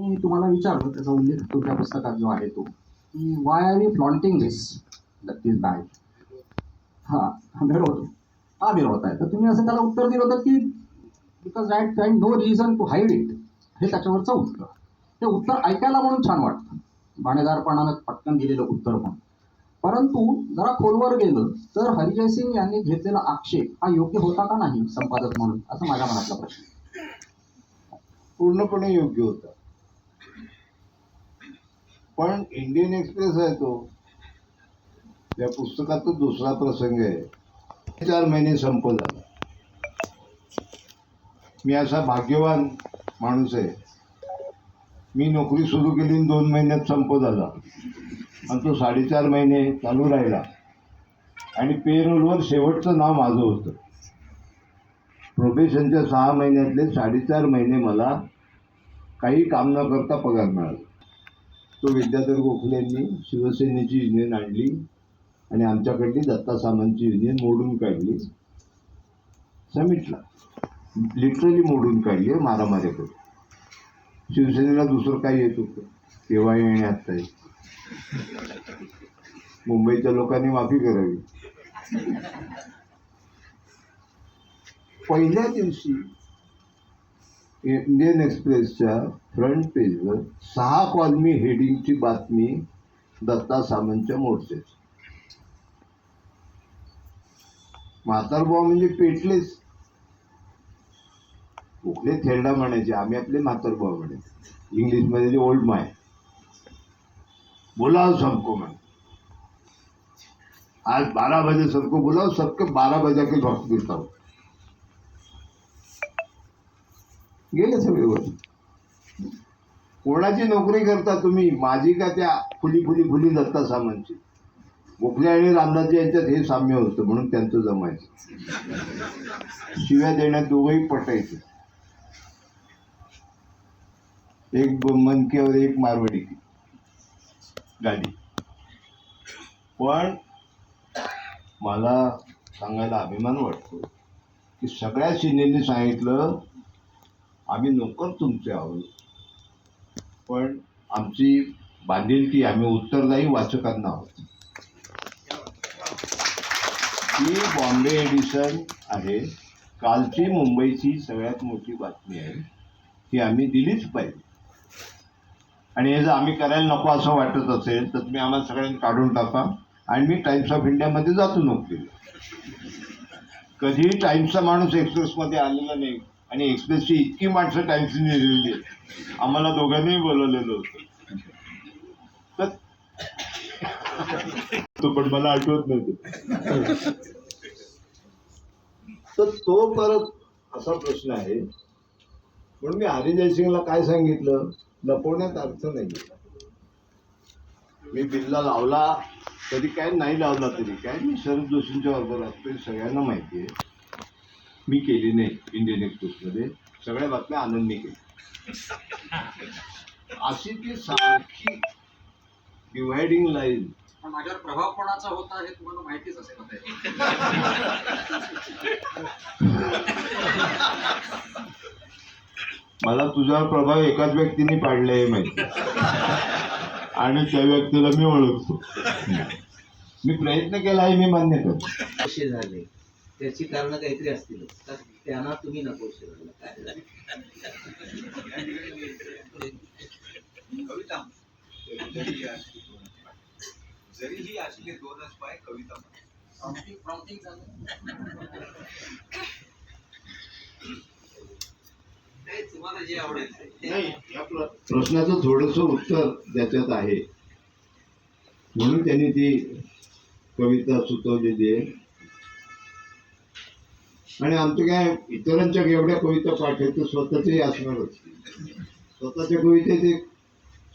मी तुम्हाला विचारलं त्याचा उल्लेख तुमच्या पुस्तकात जो आहे तो. की why are you flaunting this this bag हा मिरवतो हा मिरवत आहे. तर तुम्ही असं त्याला उत्तर दिलं होतं की because I find no reason to hide it हे त्याच्यावरचं उत्तर ते उत्तर ऐकायला म्हणून छान वाटतं. बाणेदारपणानं पटकन दिलेलं उत्तर पण परंतु जरा खोलवर गेलं तर हरिजय सिंग यांनी घेतलेला आक्षेप हा योग्य होता का नाही संपादक म्हणून? असं माझ्या मनातला प्रश्न. पूर्णपणे योग्य होता. पण इंडियन एक्सप्रेस आहे तो. त्या पुस्तकात तो दुसरा प्रसंग आहे. चार महिने संप झाला मी असा भाग्यवान माणूस आहे. मी नोकरी सुरू केली आणि दोन महिन्यात संप झाला आणि तो साडेचार महिने चालू राहिला. आणि पेरोलवर शेवटचं नाव माझं होतं. प्रोबेशनच्या सहा महिन्यातले साडेचार महिने मला काही काम न करता पगार मिळाला. तो विद्याधर गोखले यांनी शिवसेनेची युनियन आणली आणि आमच्याकडली दत्ता सामंतची युनियन मोडून काढली. समिटला. लिटरली मोडून काढली मारामारी करून शिवसेनेला दुसरं काय येत होतं? केव्हा येणे आत्ता मुंबईच्या लोकांनी माफी करावी. पहिल्या दिवशी इंडियन एक्सप्रेसच्या फ्रंट पेजवर सहा कॉलमी हेडिंगची बातमी दत्ता सामंतच्या मोर्चाची म्हातारबुवा म्हणजे पेटलेच. कुठले थेरडा म्हणायचे? आम्ही आपले म्हातारबुवा म्हणायचे. इंग्लिशमध्ये जे ओल्ड माय. बोलाव सबको मैं आज बारह बजे सबको बुलाओ सबके बारह बजे के वक्त देता हूँ गेले सगळे वर्ष कोणाची नोकरी करता तुम्ही? माझी का त्या फुली फुली फुली दत्ता सामांची गोखले आणि रामदासजी यांच्यात हे साम्य होतं म्हणून त्यांचं जमायचं. शिव्या देण्यात दोघंही पटायचे एक मनकेवर एक मारवाडी गाडी. पण मला सांगायला अभिमान वाटतो की सगळ्या सिनेनी सांगितलं आम्ही नोकर तुमचे आहोत. पण आमची बांधिलकी आम्ही उत्तरदायी वाचकांना आहोत. ही बॉम्बे एडिशन आहे. कालची मुंबईची सगळ्यात मोठी बातमी आहे. ही आम्ही दिलीच पाहिजे. आणि हे जर आम्ही करायला नको असं वाटत असेल तर तुम्ही आम्हाला सगळ्यांनी काढून टाका. आणि मी टाइम्स ऑफ इंडियामध्ये जातो नोकरीला. कधीही टाइम्सचा माणूस एक्सप्रेसमध्ये आलेला नाही. आणि एक्सप्रेसची इतकी माणसं टाइम्सने लिहिलेली आहेत. आम्हाला दोघांनाही बोलवलेलं होतं. तर तो पण मला आठवत नव्हतं. तर तो परत असा प्रश्न आहे. म्हणून मी हरिजय जयसिंगला काय सांगितलं? लपवण्यात अर्थ नाही. मी बिल्ला लावला तरी काय नाही लावला तरी काय? मी शरद जोशींच्या बरोबर असतो सगळ्यांना माहिती आहे. मी केली नाही इंडियन एक्सप्रेसमध्ये सगळ्या बातम्या आनंदने केल्या. अशी ती सारखी डिवायडिंग लाईन माझ्यावर प्रभाव कोणाचा होता हे तुम्हाला माहितीच असेल आता. मला तुझ्यावर प्रभाव एकाच व्यक्तीने पाडले आहे माहिती. आणि त्या व्यक्तीला मी ओळखतो. मी प्रयत्न केला आहे मी मान्य करतो. कसे झाले? त्याची कारण काहीतरी असतील तर त्यांना तुम्ही? कविता जरीही असले दोनच पाय कविता तुम्हाला जे आवडेल प्रश्नाचं थोडंसं उत्तर त्याच्यात आहे. म्हणून त्यांनी ती कविता सुचवलेली आहे. आणि आमचं काय इतरांच्या एवढ्या कविता स्वतःचे स्वतःचंही असणारच. स्वतःच्या कवितेत एक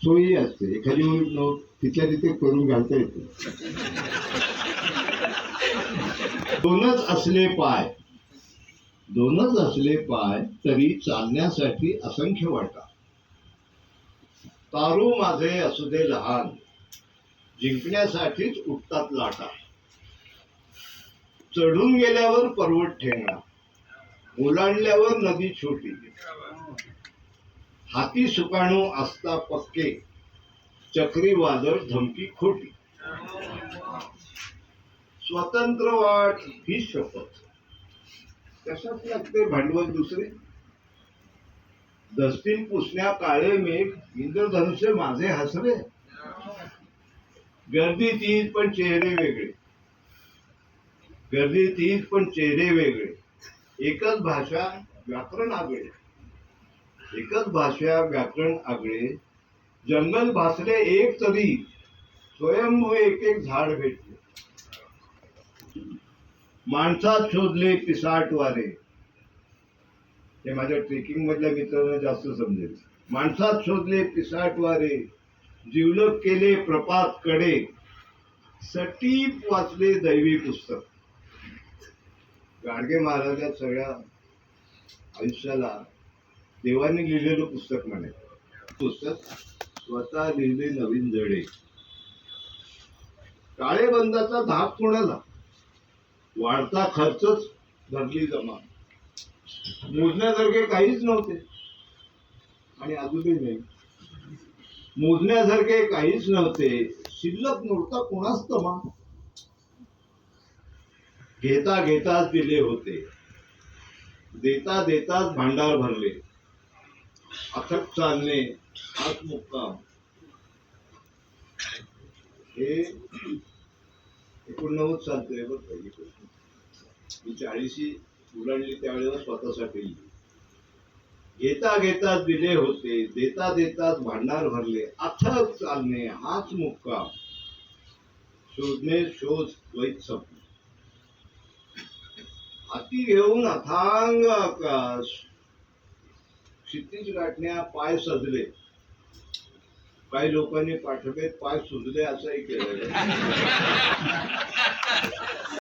सोयी असते. एखादी मुली तिच्या तिथे करून घालता येते. दोनच असले पाय दोनच असले पाय तरी चालण्यासाठी असंख्य वाटा. तारू माझे असू दे लहान जिंकण्यासाठीच उठतात लाटा. चढून गेल्यावर पर्वत ठेंगणा ओलांडल्यावर नदी छोटी. हाती सुकाणू असता पक्के. चक्रीवादळ धमकी खोटी. स्वतंत्र वाट ही शपथ. कशात लागते भांडवल दुसरे? दस्तील पुसण्या काळे मेघ इंद्रधनुष्य माझे हसरे. गर्दी तीच पण चेहरे वेगळे. गर्दी तीच पण चेहरे वेगळे. एकच भाषा व्याकरण आगळे. एकच भाषा व्याकरण आगळे. जंगल भासले एक तरी स्वयंभू एक एक झाड भेटले. माणसात शोधले पिसाट वारे हे माझ्या ट्रेकिंग मधल्या मित्रांना जास्त समजेल. माणसात शोधले पिसाट वारे जिवलग केले प्रपात कडे. सटीप वाचले दैवी पुस्तक. गाडगे महाराजा सगळ्या आयुष्याला देवाने लिहिलेलं पुस्तक म्हणे. पुस्तक स्वतः लिहिले नवीन जडे काळेबंदाचा धाक कोणाला? वाढता खर्चच धरली जमा. मोजण्यासारखे काहीच नव्हते. आणि अजूनही नाही. मोजण्यासारखे काहीच नव्हते. शिल्लक नव्हता कोणाच तमा घेता घेताच दिले होते. देता देताच भांडार भरले. अथक चालणे हाच मुक्काम. हे एकोणनव्वद चालतोय बघ पहिली गोष्ट. मी चाळीशी उलांडली त्यावेळेला स्वतःसाठी लिहिली. घेता घेताच दिले होते देता देताच भांडार भरले अथक चालणे हाच मुक्काम. शोधणे शोध वैत संप अति घेऊन अथांग आकाश क्षितिज गाठण्या पाय सजले. काही लोकांनी पाठवेत पाय सुजले असंही केलेलं